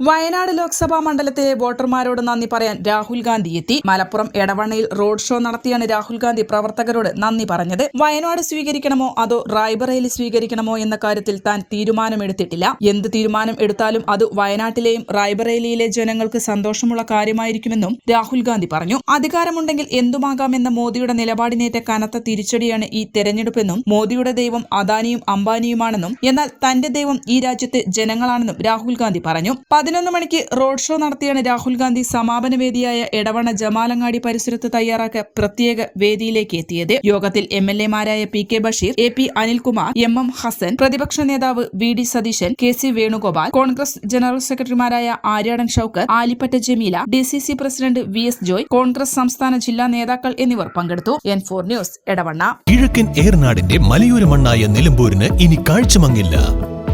Wayanad Lok Sabha മണ്ഡലത്തിലെ വോട്ടർമാരോട് നന്ദി പറയാൻ രാഹുൽ ഗാന്ധി എത്തി. മലപ്പുറം എടവണ്ണയിൽ റോഡ് ഷോ നടത്തിയാണ് രാഹുൽ ഗാന്ധി പ്രവർത്തകരോട് നന്ദി പറഞ്ഞത്. വയനാട് സ്വീകരിക്കണമോ അതോ റായ്ബറേലി സ്വീകരിക്കണമോ എന്ന കാര്യത്തിൽ താൻ തീരുമാനമെടുത്തിട്ടില്ല. എന്ത് തീരുമാനം എടുത്താലും അത് വയനാട്ടിലെയും റായ്ബറേലിയിലെ ജനങ്ങൾക്ക് സന്തോഷമുള്ള കാര്യമായിരിക്കുമെന്നും രാഹുൽ ഗാന്ധി പറഞ്ഞു. അധികാരമുണ്ടെങ്കിൽ എന്തുമാകാമെന്ന മോദിയുടെ നിലപാടിനേറ്റ കനത്ത തിരിച്ചടിയാണ് ഈ തെരഞ്ഞെടുപ്പെന്നും മോദിയുടെ ദൈവം അദാനിയും അംബാനിയുമാണെന്നും എന്നാൽ തന്റെ ദൈവം ഈ രാജ്യത്തെ ജനങ്ങളാണെന്നും രാഹുൽ ഗാന്ധി പറഞ്ഞു. പതിനൊന്ന് മണിക്ക് റോഡ് ഷോ നടത്തിയാണ് രാഹുൽ ഗാന്ധി സമാപന വേദിയായ എടവണ ജമാലങ്ങാടി പരിസരത്ത് തയ്യാറാക്കിയ പ്രത്യേക വേദിയിലേക്ക് എത്തിയത്. യോഗത്തിൽ M L എമാരായ P K Basheer A P Anilkumar M M Hasan പ്രതിപക്ഷ നേതാവ് V D Satheesan K C Venugopal Congress general സെക്രട്ടറിമാരായ Aryadan Shoukath Alippatta Jameela D C C president V S Joy Congress സംസ്ഥാന ജില്ലാ നേതാക്കൾ എന്നിവർ പങ്കെടുത്തു. N four news Edavanna. കിഴക്കൻ ഏർനാടിന്റെ മലയോര മണ്ണായ നിലമ്പൂരിന് ഇനി കാഴ്ചമങ്ങില്ല.